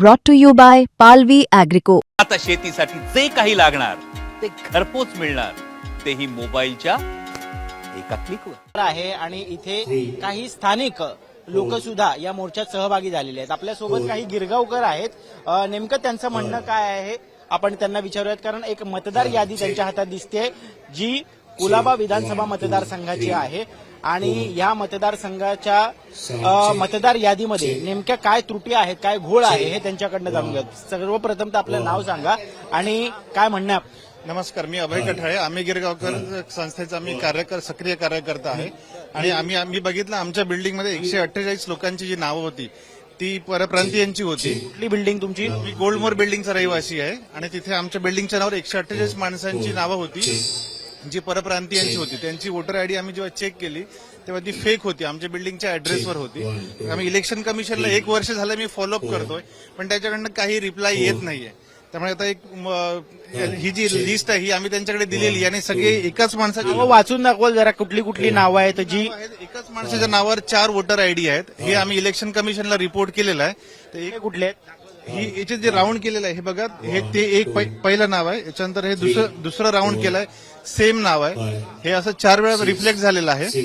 brought to you by Palvi Agrico. आता शेतीसाठी जे काही लागणार ते घरपोच मिळणार. तेही मोबाईलच्या एका क्लिकवर आहे आणि इथे काही स्थानिक लोक सुद्धा या मोर्चात सहभागी झालेले आहेत. आपल्यासोबत काही गिरगावकर आहेत. अ, नेमकं त्यांचं म्हणणं काय आहे? आपण त्यांना विचारूयात कारण एक मतदार यादी त्यांच्या हातात दिसते जी कुलाबा विधानसभा मतदारसंघाची आहे. आणि या मतदारसंघाच्या मतदार यादीमध्ये नेमक्या काय त्रुटी आहेत काय घोळ आहे हे त्यांच्याकडनं जाणून घ्या सर्वप्रथम तर आपलं नाव सांगा आणि काय म्हणणं आहे आपलं? नमस्कार मी अभय कठाळे. आम्ही गिरगावकर संस्थेचा मी कार्यकर सक्रिय कार्यकर्ता आहे. आणि आम्ही आम्ही बघितलं आमच्या बिल्डिंगमध्ये एकशे अठ्ठेचाळीस लोकांची जी नावं होती ती परप्रांतीयांची होती. कुठली बिल्डिंग तुमची? मी गोल्डमोर बिल्डिंगचा रहिवासी आहे. आणि तिथे आमच्या बिल्डिंगच्या नावावर एकशे अठ्ठेचाळीस माणसांची नावं होती. जी परप्रांतीयांची होती त्यांची वोटर आयडी आम्ही जेव्हा चेक केली तेव्हा ती फेक होती. आमच्या बिल्डिंगच्या ऍड्रेसवर होती. आम्ही इलेक्शन कमिशनला एक वर्ष झालं मी फॉलोअप करतोय पण त्याच्याकडनं काही रिप्लाय येत नाहीये. त्यामुळे आता एक ही. जी लिस्ट आहे ही आम्ही त्यांच्याकडे दिलेली आणि सगळे एकाच माणसाची वाचून दाखवाल जरा कुठली कुठली नावं आहेत जी. एकाच माणसाच्या नावावर चार वोटर आयडी आहेत. हे आम्ही इलेक्शन कमिशनला रिपोर्ट केलेलं आहे. तर एक हे कुठले आहेत? ही याचे जे राऊंड केलेलं आहे हे बघा हे ते एक पहिलं नाव आहे. याच्यानंतर हे दुसरं दुसरं राऊंड केलंय. सेम नाव आहे. हे असं चार वेळा रिफ्लेक्ट झालेलं आहे.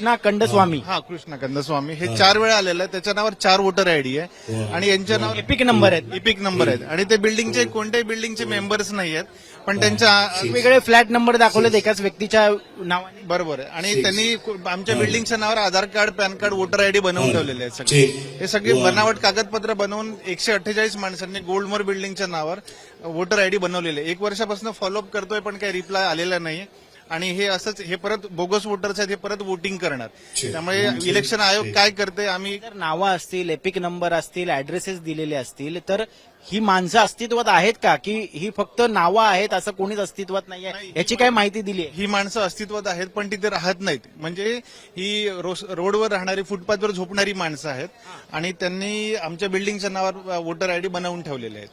ना कंडस्वामी हा कृष्ण कंदस्वामी. हे चार वेळा आलेलं आहे. त्याच्या नावावर चार वोटर आयडी आहे. आणि यांच्या नावावर एपिक नंबर आहेत. इपिक नंबर आहेत. आणि ते बिल्डिंगचे कोणत्याही बिल्डिंगचे मेंबर्स नाही आहेत. पण त्यांच्या वेगवेगळे फ्लॅट नंबर दाखवलेत एकाच व्यक्तीच्या नावाने. बरोबर आहे. आणि त्यांनी को- आमच्या बिल्डिंगच्या नावावर Aadhaar card PAN card voter ID बनवून ठेवलेले आहेत सगळे. हे सगळे बनावट कागदपत्र बनवून एकशे अठ्ठेचाळीस माणसांनी गोल्डमोर बिल्डिंगच्या नावावर वोटर आयडी बनवलेले. आहे. एक वर्षापासून फॉलोअप करतोय पण काही रिप्लाय आलेला नाही आणि हे असंच हे परत बोगस वोटर्स आहेत हे परत वोटिंग करणार. त्यामुळे इलेक्शन आयोग काय करते आम्ही जर नावं असतील एपिक नंबर असतील ऍड्रेसेस दिलेले असतील तर ही माणसं अस्तित्वात आहेत का? की ही फक्त नावं आहेत असं कोणीच अस्तित्वात नाहीये? याची काय माहिती दिली आहे ही माणसं अस्तित्वात आहेत पण तिथे राहत नाहीत. म्हणजे ही रोस- रोडवर राहणारी फुटपाथवर झोपणारी माणसं आहेत. आणि त्यांनी आमच्या बिल्डिंगच्या नावावर वोटर आयडी बनवून ठेवलेले आहेत.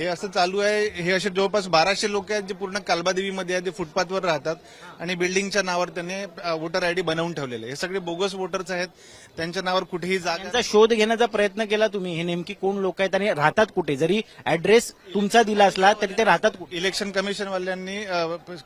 हे असं चालू आहे. हे असे जवळपास बाराशे लोक आहेत जे पूर्ण कालबादेवीमध्ये आहेत ते फुटपाथवर राहतात आणि बिल्डिंगच्या नावावर त्यांनी वोटर आयडी बनवून ठेवलेले. हे सगळे बोगस वोटर्स आहेत. त्यांच्या नावावर कुठेही जागा शोध घेण्याचा प्रयत्न केला तुम्ही. हे नेमकी कोण लोक आहेत आणि राहतात कुठे? जरी ऍड्रेस तुमचा दिला असला तरी ते राहतात कुठे? इलेक्शन कमिशनवाल्यांनी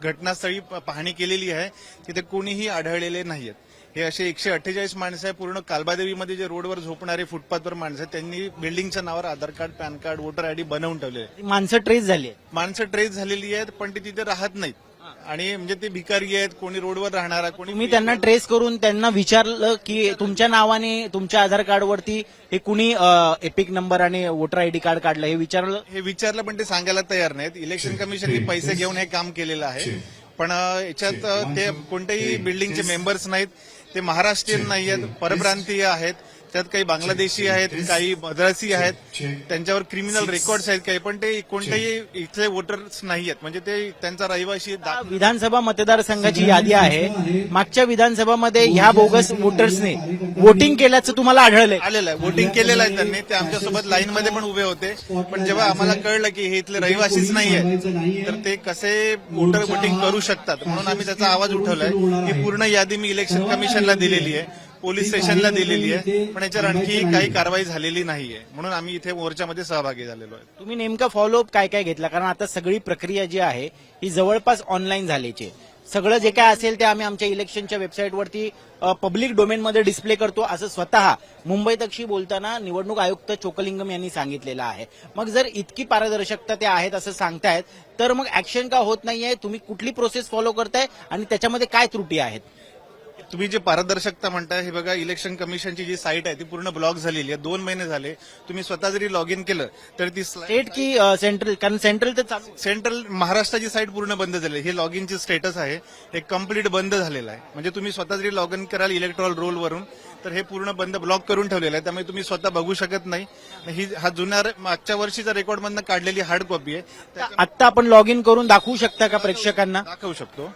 घटनास्थळी पाहणी केलेली आहे. तिथे कोणीही आढळलेले नाहीयेत. हे असे एकशे अठ्ठेचाळीस माणसं आहे. पूर्ण कालबादेवीमध्ये जे रोडवर झोपणारे फुटपाथवर माणसं आहेत. त्यांनी बिल्डिंगच्या नावावर Aadhaar card PAN card voter ID बनवून ठेवले माणसं ट्रेस झाली आहेत. माणसं ट्रेस झालेली आहेत पण ते तिथे राहत नाहीत. आणि म्हणजे ते भिकारी आहेत कोणी रोडवर राहणारा कोणी तुम्ही त्यांना ट्रेस करून त्यांना विचारलं की तुमच्या नावाने तुमच्या आधार कार्डवरती हे कुणी एपिक नंबर आणि वोटर आयडी कार्ड काढलं हे विचारलं? हे विचारलं पण ते सांगायला तयार नाहीत. इलेक्शन कमिशनने पैसे घेऊन हे काम केलेलं आहे. पण याच्यात ते कोणत्याही बिल्डिंगचे मेंबर्स नाहीत. ते महाराष्ट्रीयन नाही आहेत परप्रांतीय आहेत. त्यात काही बांगलादेशी आहेत काही मद्रासी आहेत. त्यांच्यावर क्रिमिनल रेकॉर्ड्स आहेत काही पण ते कोणतेही इथले वोटर्स नाही आहेत. म्हणजे ते त्यांचा रहिवाशी दा- विधानसभा मतदारसंघाची यादी आहे. मागच्या विधानसभामध्ये ह्या बोगस वोटर्सने वोटिंग केल्याचं तुम्हाला आढळलंय. आलेलं आहे. वोटिंग केलेलं आहे त्यांनी. ते आमच्यासोबत लाईन मध्ये पण उभे होते. पण जेव्हा आम्हाला कळलं की हे इथले रहिवासीच नाही आहेत तर ते कसे वोटर वोटिंग करू शकतात? म्हणून आम्ही त्याचा आवाज उठवलाय ही पूर्ण यादी मी इलेक्शन कमिशनला दिलेली आहे. पोलीस स्टेशनला दिलेली आहे. पण याच्यावर आणखी काही कारवाई झालेली नाहीये. म्हणून आम्ही इथे मोर्चामध्ये सहभागी झालेलो आहे. तुम्ही नेमका फॉलोअप काय काय घेतला? कारण आता सगळी प्रक्रिया जी आहे ही जवळपास ऑनलाईन झाल्याची आहे. सगळं जे काय असेल ते आम्ही आमच्या इलेक्शनच्या वेबसाईटवरती पब्लिक डोमेनमध्ये डिस्प्ले करतो असं स्वतः मुंबई तक्षी बोलताना निवडणूक आयुक्त चोकलिंगम यांनी सांगितलेलं आहे. मग जर इतकी पारदर्शकता ते आहेत असं सांगतायत तर मग ऍक्शन का होत नाहीये? तुम्ही कुठली प्रोसेस फॉलो करताय? आणि त्याच्यामध्ये काय त्रुटी आहेत? तुम्ही जे पारदर्शकता म्हणताय हे बघा इलेक्शन कमिशनची जी साईट आहे ती पूर्ण ब्लॉक झालेली आहे. दोन महिने झाले. तुम्ही स्वतः जरी लॉग इन केलं तर ती स्टेट की सेंट्रल कारण सेंट्रल तर चालू सेंट्रल महाराष्ट्राची साईट पूर्ण बंद झाली. आहे. हे लॉग इनचे स्टेटस आहे. हे कंप्लीट बंद झालेलं आहे. म्हणजे तुम्ही स्वतः जरी लॉग इन कराल इलेक्ट्रॉल रोल वरून तर हे पूर्ण बंद ब्लॉक करून ठेवलेलं आहे. त्यामुळे तुम्ही स्वतः बघू शकत नाही. ही हा जुन्या मागच्या वर्षीचा रेकॉर्ड मधनं काढलेली हार्ड कॉपी आहे. आत्ता आपण लॉग इन करून दाखवू शकता का प्रेक्षकांना? दाखवू शकतो.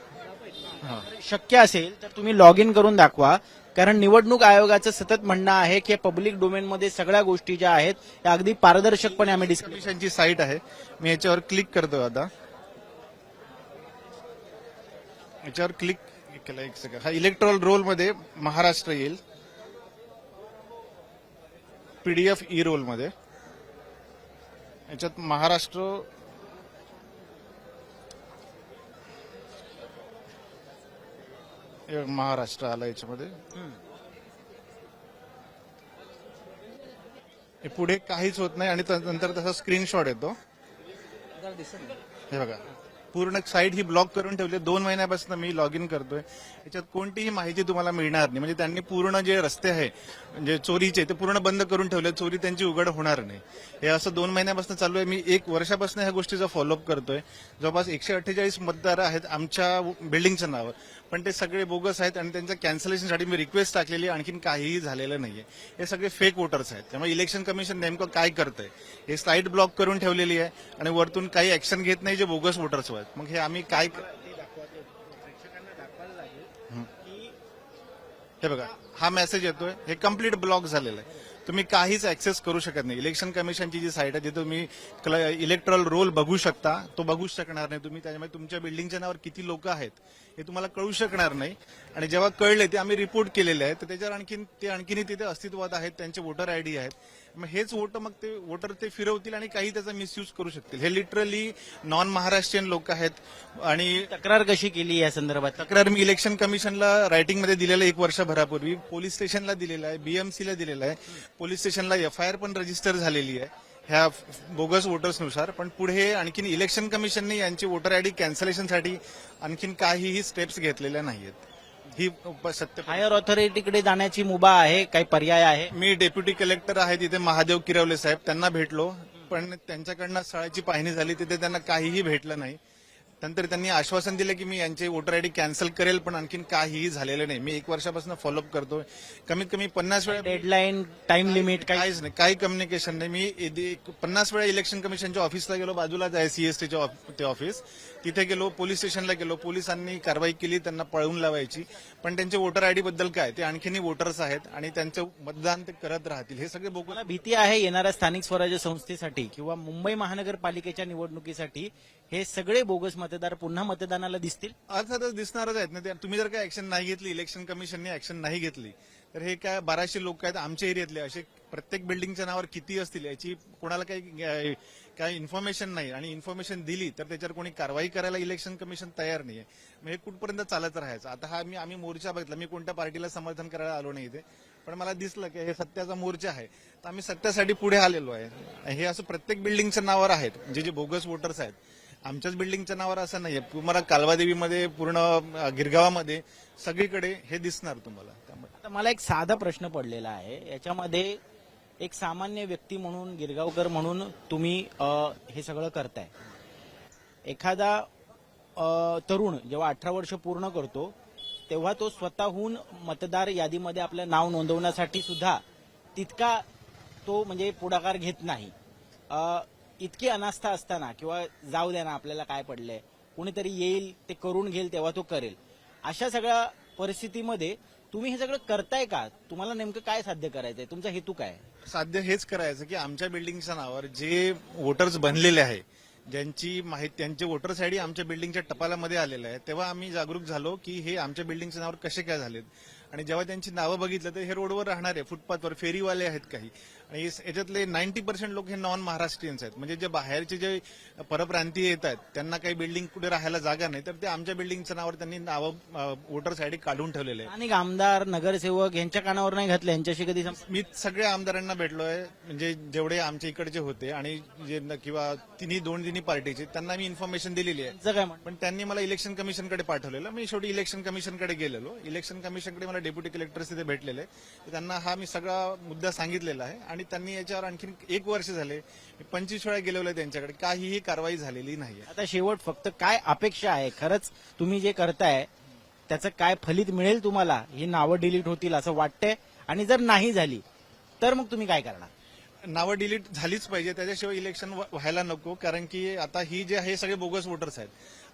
शक्य असेल तर तुम्ही लॉग इन करून दाखवा. कारण निवडणूक आयोगाचं सतत म्हणणं आहे की पब्लिक डोमेनमध्ये सगळ्या गोष्टी ज्या आहेत त्या अगदी पारदर्शकपणे आम्ही डिस्कस साईट आहे. मी याच्यावर क्लिक करतो आता. याच्यावर क्लिक केलं एक सेकंड हा इलेक्ट्रॉल रोलमध्ये महाराष्ट्र येईल. पीडीएफ ई रोलमध्ये. याच्यात महाराष्ट्र महाराष्ट्र आलं याच्यामध्ये. हे पुढे काहीच होत नाही आणि नंतर तसा स्क्रीनशॉट येतो. हे बघा. पूर्ण साईट ही ब्लॉक करून ठेवली दोन महिन्यापासून मी लॉग इन करतोय. याच्यात कोणतीही माहिती तुम्हाला मिळणार नाही. म्हणजे त्यांनी पूर्ण जे रस्ते आहे म्हणजे चोरीचे ते पूर्ण बंद करून ठेवले. चोरी त्यांची उघड होणार नाही. हे असं दोन महिन्यापासून चालू आहे. मी एक वर्षापासून ह्या गोष्टीचा फॉलोअप करतोय. जवळपास एकशे अठ्ठेचाळीस मतदार आहेत आमच्या बिल्डिंगच्या नावावर पण ते सगळे बोगस आहेत आणि त्यांच्या कॅन्सलेशनसाठी मी रिक्वेस्ट टाकलेली आणखीन काहीही झालेलं नाहीये. हे सगळे फेक वोटर्स आहेत. त्यामुळे इलेक्शन कमिशन नेमकं काय करतंय? हे साईट ब्लॉक करून ठेवलेली आहे आणि वरतून काही ऍक्शन घेत नाही जे बोगस वोटर्स आहेत. मग हे आम्ही काय हे. बघा हा मेसेज येतोय. हे कंप्लीट ब्लॉक झालेलं आहे. तुम्ही काहीच ऍक्सेस करू शकत नाही. इलेक्शन कमिशनची जी साईट आहे तिथे तुम्ही इलेक्ट्रल रोल बघू शकता. तो बघूच शकणार नाही तुम्ही. त्याच्यामुळे तुमच्या बिल्डिंगच्या नावावर किती लोक आहेत? हे तुम्हाला कळू शकणार नाही. आणि जेव्हा कळले ते आम्ही रिपोर्ट केलेले आहेत. तर त्याच्यावर आणखीन ते आणखीनही तिथे अस्तित्वात आहेत त्यांचे वोटर आयडी आहेत. मग हेच वोट मग ते वोटर ते फिरवतील आणि काही त्याचा मिसयूज करू शकतील. हे लिटरली नॉन महाराष्ट्रीयन लोक आहेत. आणि तक्रार कशी केली या संदर्भात? तक्रार मी इलेक्शन कमिशनला रायटिंगमध्ये दिलेलं आहे एक वर्षभरापूर्वी. पोलीस स्टेशनला दिलेलं आहे बीएमसीला दिलेलं आहे. पोलीस स्टेशनला एफआयआर पण रजिस्टर झालेली आहे. ह्या बोगस वोटर्सनुसार पण पुढे आणखीन इलेक्शन कमिशनने यांची वोटर आयडी कॅन्सलेशनसाठी आणखीन काहीही स्टेप्स घेतलेल्या नाहीयेत. ही सत्य हायर ऑथॉरिटीकडे जाण्याची मुभा आहे काही पर्याय आहे? मी डेप्युटी कलेक्टर आहे तिथे महादेव किरवले साहेब त्यांना भेटलो पण त्यांच्याकडनं स्थळाची पाहणी झाली तिथे त्यांना काहीही भेटलं नाही. नंतर त्यांनी आश्वासन दिलं की मी यांचे वोटर आयडी कॅन्सल करेल पण आणखीन काहीही झालेलं नाही. मी एक वर्षापासून फॉलोअप करतोय. कमीत कमी पन्नास वेळा डेडलाईन टाइम लिमिट काही काहीच नाही. काही कम्युनिकेशन नाही. मी पन्नास वेळा इलेक्शन कमिशनच्या ऑफिसला गेलो. बाजूलाच आहे सीएसटीच्या ते ऑफिस तिथे गेलो पोलीस स्टेशनला गेलो. पोलिसांनी कारवाई केली त्यांना पळवून लावायची. पण त्यांचे वोटर आयडी बद्दल काय? ते आणखीनही वोटर्स आहेत आणि त्यांचं मतदान ते करत राहतील. हे सगळे मला भीती आहे येणाऱ्या स्थानिक स्वराज्य संस्थेसाठी किंवा मुंबई महानगरपालिकेच्या निवडणुकीसाठी हे सगळे बोगस मतदार पुन्हा मतदानाला दिसतील? अर्थातच दिसणारच आहेत ना ते. तुम्ही जर काय ऍक्शन नाही घेतली इलेक्शन कमिशनने ऍक्शन नाही घेतली तर हे काय बाराशे लोक आहेत आमच्या एरियातले. असे प्रत्येक बिल्डिंगच्या नावावर किती असतील याची कोणाला काही काय इन्फॉर्मेशन नाही. आणि इन्फॉर्मेशन दिली तर त्याच्यावर कोणी कारवाई करायला इलेक्शन कमिशन तयार नाहीये. मग हे कुठपर्यंत चालत राहायचं? आता हा मी आम्ही मोर्चा बघितला. मी कोणत्या पार्टीला समर्थन करायला आलो नाही इथे. पण मला दिसलं की हे सत्याचा मोर्चा आहे. तर आम्ही सत्यासाठी पुढे आलेलो आहे. हे असं प्रत्येक बिल्डिंगच्या नावावर आहेत. जे जे बोगस वोटर्स आहेत. आमच्याच बिल्डिंगच्या नावावर असं नाहीये. तुम्हाला कालवादेवीमध्ये पूर्ण गिरगावामध्ये सगळीकडे हे दिसणार तुम्हाला. त्यामुळे आता मला एक साधा प्रश्न पडलेला आहे. याच्यामध्ये एक सामान्य व्यक्ती म्हणून गिरगावकर म्हणून तुम्ही अ, हे सगळं करताय. एखादा अ, तरुण जेव्हा अठरा वर्ष पूर्ण करतो तेव्हा तो स्वतःहून मतदार यादीमध्ये आपलं नाव नोंदवण्यासाठी सुद्धा तितका तो म्हणजे पुढाकार घेत नाही. अ, इतकी अनास्था असताना किंवा जाऊ द्या ना आपल्याला काय पडलंय कुणीतरी येईल ते करून घेईल तेव्हा तो करेल. अशा सगळ्या परिस्थितीमध्ये तुम्ही हे सगळं करताय का? तुम्हाला नेमकं काय साध्य करायचंय? तुमचा हेतू काय साध्य हेच करायचं की आमच्या बिल्डिंगच्या नावावर जे वोटर्स बनलेले आहे ज्यांची माहिती त्यांचे वोटर्स आयडी आमच्या बिल्डिंगच्या टपालामध्ये आलेलं आहे तेव्हा आम्ही जागरूक झालो की हे आमच्या बिल्डिंगच्या नावावर कसे काय झालेत. आणि जेव्हा त्यांची नावं बघितलं तर हे रोडवर राहणारे फुटपाथवर फेरीवाले आहेत काही. आणि याच्यातले नाईन्टी पर्सेंट लोक हे नॉन महाराष्ट्रीयन्स आहेत. म्हणजे जे बाहेरचे जे परप्रांतीय येत आहेत त्यांना काही बिल्डिंग कुठे राहायला जागा नाही तर ते आमच्या बिल्डिंगच्या नावावर त्यांनी नावं वोटर्स आयडी काढून ठेवलेले आहे अनेक आमदार नगरसेवक यांच्या कानावर नाही घातलं? यांच्याशी कधी मी सगळ्या आमदारांना भेटलोय म्हणजे जेवढे आमच्या इकडचे होते आणि जे किंवा तिन्ही दोन तिन्ही पार्टीचे त्यांना मी इन्फॉर्मेशन दिलेली आहे. काय पण त्यांनी मला इलेक्शन कमिशनकडे पाठवलेलं. मी शेवटी इलेक्शन कमिशनकडे गेलेलो. इलेक्शन कमिशनकडे मला डेप्युटी कलेक्टर तिथे भेटलेले. त्यांना हा मी सगळा मुद्दा सांगितलेला आहे. आणि त्यांनी याच्यावर आणखीन एक वर्ष झाले. मी पंचवीस वेळा गेलेलो त्यांच्याकडे. काहीही कारवाई झालेली नाहीये. आता शेवट फक्त काय अपेक्षा आहे? खरंच तुम्ही जे करताय त्याचं काय फलित मिळेल तुम्हाला? ही नावं डिलीट होतील असं वाटतंय? आणि जर नाही झाली तर मग तुम्ही काय करणार? नावं डिलीट झालीच पाहिजे. त्याच्याशिवाय इलेक्शन व्ह- व्हायला नको. कारण की आता ही जे आहे हे सगळे बोगस वोटर्स आहेत.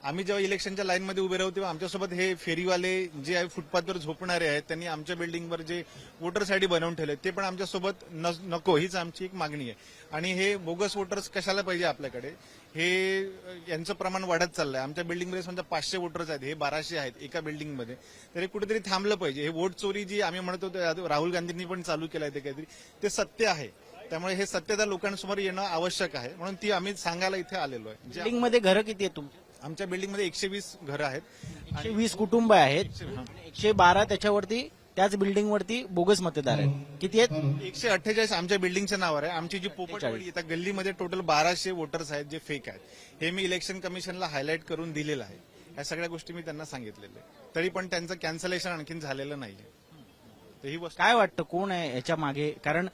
आम्ही जेव्हा इलेक्शनच्या लाईनमध्ये उभे राहू तेव्हा आमच्यासोबत हे फेरीवाले जे आहे फुटपाथवर झोपणारे आहेत त्यांनी आमच्या बिल्डिंगवर जे वोटर्स आयडी बनवून ठेवले ते पण आमच्यासोबत न- नको हीच आमची एक मागणी आहे. आणि हे बोगस वोटर्स कशाला पाहिजे आपल्याकडे? हे यांचं प्रमाण वाढत चाललंय. आमच्या बिल्डिंगमध्ये समजा पाचशे वोटर्स आहेत हे बाराशे आहेत एका बिल्डिंगमध्ये. तर हे कुठेतरी थांबलं पाहिजे. हे वोट चोरी जी आम्ही म्हणतो होतो राहुल गांधींनी पण चालू केलं आहे ते काहीतरी. ते सत्य आहे. त्यामुळे हे सत्यता लोकांसमोर येणं आवश्यक आहे. म्हणून ती आम्ही सांगायला इथे आलेलो आहे. बिल्डिंगमध्ये घरं किती आहेत तुमची आमच्या बिल्डिंगमध्ये एकशे वीस घरं आहेत. एकशे वीस कुटुंब आहेत. एकशे बारा त्याच्यावरती त्याच बिल्डिंग वरती बोगस मतदार आहेत. किती आहेत? एकशे अठ्ठेचाळीस आमच्या बिल्डिंगच्या नावावर आहे. आमची जी पोपटवाडी येतात गल्लीमध्ये टोटल बाराशे वोटर्स आहेत जे फेक आहेत. हे मी इलेक्शन कमिशनला हायलाईट करून दिलेलं आहे. या सगळ्या गोष्टी मी त्यांना सांगितलेल्या आहे तरी पण त्यांचं कॅन्सलेशन आणखीन झालेलं नाहीये. तर ही काय वाटतं? कोण आहे याच्या मागे? कारण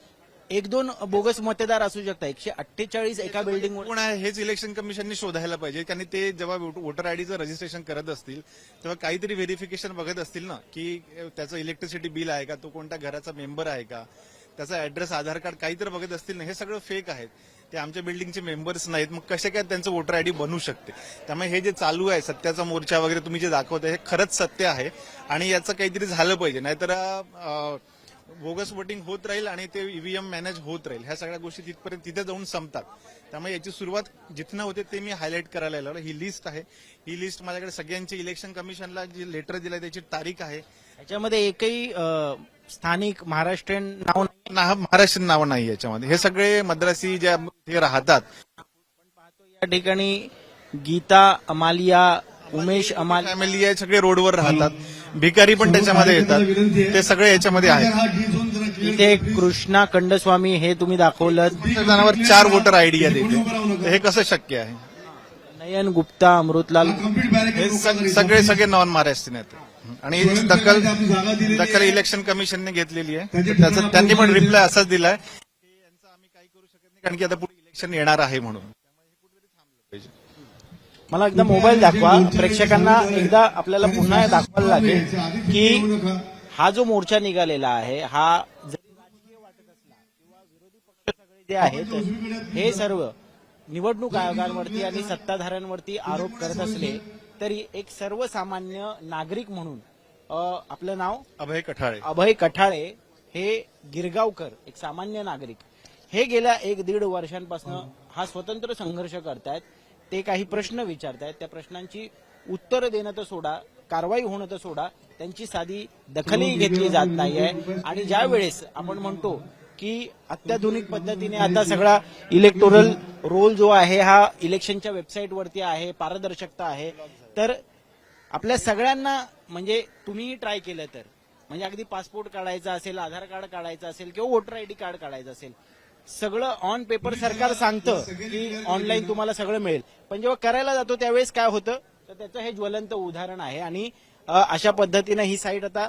एक दोन बोगस मतदार असू शकतात एकशे अठ्ठेचाळीस एका बिल्डिंग कोण आहे हेच इलेक्शन कमिशननी शोधायला पाहिजे. कारण ते जेव्हा वोटर आयडीचं रजिस्ट्रेशन करत असतील तेव्हा काहीतरी व्हेरिफिकेशन बघत असतील ना की त्याचं इलेक्ट्रिसिटी बिल आहे का तो कोणत्या घराचा मेंबर आहे का त्याचा ऍड्रेस आधार कार्ड काहीतरी बघत असतील ना हे सगळं फेक आहेत. ते आमच्या बिल्डिंगचे मेंबर्स नाहीत. मग कसे काय त्यांचं वोटर आयडी बनू शकते? त्यामुळे हे जे चालू आहे सत्याचा मोर्चा वगैरे तुम्ही जे दाखवताय हे खरंच सत्य आहे. आणि याचं काहीतरी झालं पाहिजे. नाहीतर बोगस वोटिंग होत राहील आणि ते ईव्हीएम मॅनेज होत राहील. ह्या सगळ्या गोष्टी तिथपर्यंत तिथे जाऊन संपतात. त्यामुळे याची सुरुवात जिथनं होते ते मी हायलाईट करायला आलो ही लिस्ट आहे. ही लिस्ट माझ्याकडे सगळ्यांची इलेक्शन कमिशनला जी लेटर दिलंय त्याची तारीख आहे. याच्यामध्ये एकही स्थानिक महाराष्ट्रीयन नाव महाराष्ट्रीयन नावं नाही याच्यामध्ये. हे सगळे मद्रासी ज्या ते राहतात. या ठिकाणी गीता अमालिया उमेश अमाल फॅमिली सगळे रोडवर राहतात. भिकारी पण त्याच्यामध्ये येतात. ते सगळे याच्यामध्ये आहेत. इथे कृष्णा कंडस्वामी हे तुम्ही दाखवलं जणांवर चार वोटर आयडी आहेत इथे तर हे कसं शक्य आहे? नयन गुप्ता अमृतलाल हे सग- सगळे सगळे नॉन महाराष्ट्रीयन आहेत. आणि दखल दखल इलेक्शन कमिशनने घेतलेली आहे. त्याचं त्यांनी पण रिप्लाय असाच दिलाय. की यांचं आम्ही काही करू शकत नाही कारण की आता पुढे इलेक्शन येणार आहे म्हणून त्यामुळे हे कुठेतरी थांबलं पाहिजे मला एकदा मोबाईल दाखवा. प्रेक्षकांना एकदा आपल्याला पुन्हा दाखवायला लागेल की हा जो मोर्चा निघालेला आहे हा जरी राजकीय वाटत असला किंवा विरोधी पक्ष सगळे जे आहेत हे सर्व निवडणूक आयोगांवरती आणि सत्ताधाऱ्यांवरती आरोप करत असले तरी एक सर्वसामान्य नागरिक म्हणून आपलं नाव? अभय कठाळे. अभय कठाळे हे गिरगावकर एक सामान्य नागरिक. हे गेल्या एक दीड वर्षांपासून हा स्वतंत्र संघर्ष करतायत. ते काही प्रश्न विचारतायत. त्या प्रश्नांची उत्तर देणं तर सोडा कारवाई होणं तर सोडा. त्यांची साधी दखलही घेतली जात नाहीये. आणि ज्या वेळेस आपण म्हणतो की अत्याधुनिक पद्धतीने आता सगळा इलेक्टोरल रोल जो आहे हा इलेक्शनच्या वेबसाईटवरती आहे पारदर्शकता आहे. तर आपल्या सगळ्यांना म्हणजे तुम्हीही ट्राय केलं तर. म्हणजे अगदी पासपोर्ट काढायचा असेल आधार कार्ड काढायचं असेल किंवा वोटर आयडी कार्ड काढायचं असेल सगळं ऑन पेपर सरकार सांगतं की ऑनलाईन तुम्हाला सगळं मिळेल. पण जेव्हा करायला जातो त्यावेळेस काय होतं? तर त्याचं हे ज्वलंत उदाहरण आहे आणि अशा पद्धतीनं ही साईट आता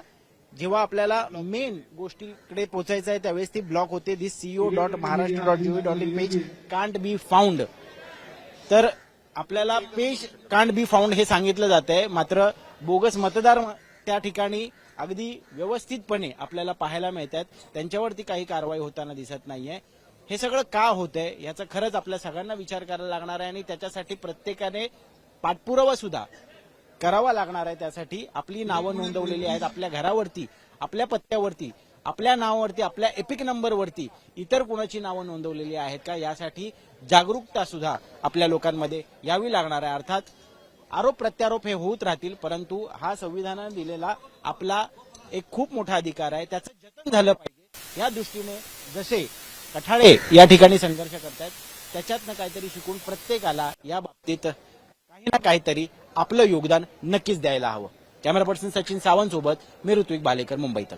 जेव्हा आपल्याला मेन गोष्टीकडे पोहोचायचं आहे त्यावेळेस ती ब्लॉक होते. This CO dot Maharashtra dot GO dot in page can't be found तर आपल्याला पेज कांट बी फाउंड हे सांगितलं जात आहे मात्र बोगस मतदार त्या ठिकाणी अगदी व्यवस्थितपणे आपल्याला पाहायला मिळतात त्यांच्यावरती काही कारवाई होताना दिसत नाहीये. हे सगळं का होतंय याचा खरंच आपल्या सगळ्यांना विचार करायला लागणार आहे आणि त्याच्यासाठी प्रत्येकाने पाठपुरावा सुद्धा करावा लागणार आहे. त्यासाठी आपली नावं नोंदवलेली आहेत आपल्या घरावरती आपल्या पत्त्यावरती आपल्या नावावरती आपल्या एपिक नंबरवरती इतर कुणाची नावं नोंदवलेली आहेत का? यासाठी जागरूकता सुद्धा आपल्या लोकांमध्ये यावी लागणार आहे. अर्थात आरोप प्रत्यारोप हे होत राहतील परंतु हा संविधानाने दिलेला आपला एक खूप मोठा अधिकार आहे. त्याचं जतन झालं पाहिजे. या दृष्टीने जसे कठाळे या ठिकाणी संघर्ष करतायत. त्याच्यातनं काहीतरी शिकून प्रत्येकाला या बाबतीत काही ना काहीतरी आपलं योगदान नक्कीच द्यायला हवं. कॅमेरा पर्सन सचिन सावंत सोबत मी ऋत्विक बालेकर मुंबईत